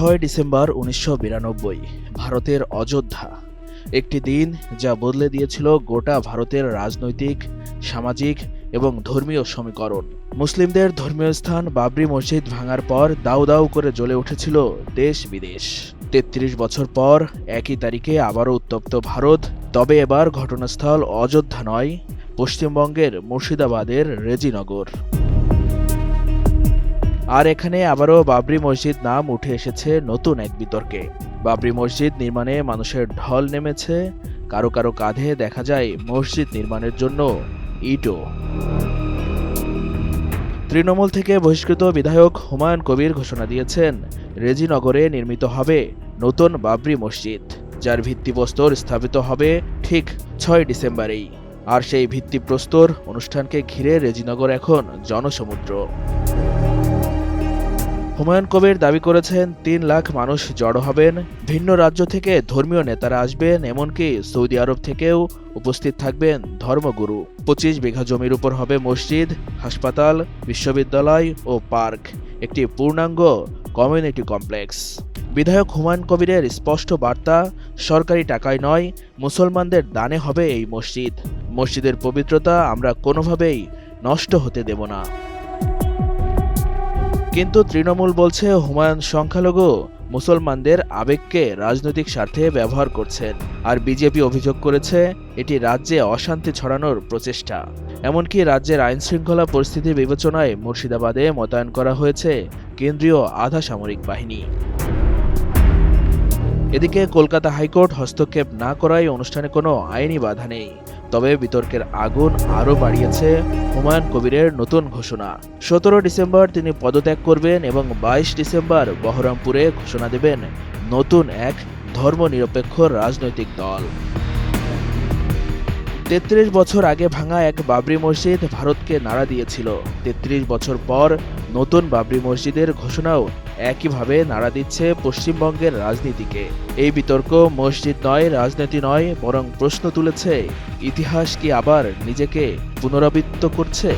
ছয় ডিসেম্বর উনিশশো বিরানব্বই, ভারতের অযোধ্যা। একটি দিন যা বদলে দিয়েছিল গোটা ভারতের রাজনৈতিক, সামাজিক এবং ধর্মীয় সমীকরণ। মুসলিমদের ধর্মীয় স্থান বাবরি মসজিদ ভাঙার পর দাউ দাউ করে জ্বলে উঠেছিল দেশ বিদেশ। তেত্রিশ বছর পর একই তারিখে আবারও উত্তপ্ত ভারত, তবে এবার ঘটনাস্থল অযোধ্যা নয়, পশ্চিমবঙ্গের মুর্শিদাবাদের রেজিনগর। আর এখানে আবারও বাবরি মসজিদ নাম উঠে এসেছে নতুন এক বিতর্কে। বাবরি মসজিদ নির্মাণে মানুষের ঢল নেমেছে, কারও কারও কাঁধে দেখা যায় মসজিদ নির্মাণের জন্য ইটো তৃণমূল থেকে বহিষ্কৃত বিধায়ক হুমায়ুন কবির ঘোষণা দিয়েছেন, রেজিনগরে নির্মিত হবে নতুন বাবরি মসজিদ, যার ভিত্তিপ্রস্তর স্থাপিত হবে ঠিক ছয় ডিসেম্বরেই। আর সেই ভিত্তিপ্রস্তর অনুষ্ঠানকে ঘিরে রেজিনগর এখন জনসমুদ্র। হুমায়ুন কবির দাবি করেছেন, তিন লাখ মানুষ জড়ো হবেন, ভিন্ন রাজ্য থেকে ধর্মীয় নেতারা আসবেন, এমনকি সৌদি আরব থেকেও উপস্থিত থাকবেন ধর্মগুরু। পঁচিশ বিঘা জমির উপর হবে মসজিদ, হাসপাতাল, বিশ্ববিদ্যালয় ও পার্ক, একটি পূর্ণাঙ্গ কমিউনিটি কমপ্লেক্স। বিধায়ক হুমায়ুন কবিরের স্পষ্ট বার্তা, সরকারি টাকায় নয়, মুসলমানদের দানে হবে এই মসজিদ। মসজিদের পবিত্রতা আমরা কোনোভাবেই নষ্ট হতে দেব না। কিন্তু তৃণমূল বলছে হুমায়ুন সংখ্যালঘু মুসলমানদের আবেগকে রাজনৈতিক স্বার্থে ব্যবহার করছেন। আর বিজেপি অভিযোগ করেছে, এটি রাজ্যে অশান্তি ছড়ানোর প্রচেষ্টা। এমনকি রাজ্যের আইন শৃঙ্খলা পরিস্থিতি বিবেচনায় মুর্শিদাবাদে মোতায়েন করা হয়েছে কেন্দ্রীয় আধা সামরিক বাহিনী। এদিকে কলকাতা হাইকোর্ট হস্তক্ষেপ না করায় অনুষ্ঠানে কোনো আইনি বাধা নেই। তবে বিতর্কের আগুন আরও বাড়িয়েছে হুমায়ুন কবিরের নতুন ঘোষণা। সতেরো ডিসেম্বর তিনি পদত্যাগ করবেন এবং বাইশ ডিসেম্বর বহরমপুরে ঘোষণা দেবেন নতুন এক ধর্মনিরপেক্ষ রাজনৈতিক দল। তেত্রিশ বছর আগে ভাঙা এক বাবরি মসজিদ ভারতকে নাড়া দিয়েছিল। তেত্রিশ বছর পর নতুন বাবরি মসজিদের ঘোষণাও একইভাবে নাড়া দিচ্ছে পশ্চিমবঙ্গের রাজনীতিকে। এই বিতর্ক মসজিদ নয়, রাজনীতি নয়, বরং প্রশ্ন তুলেছে, ইতিহাস কি আবার নিজেকে পুনরাবৃত্ত করছে?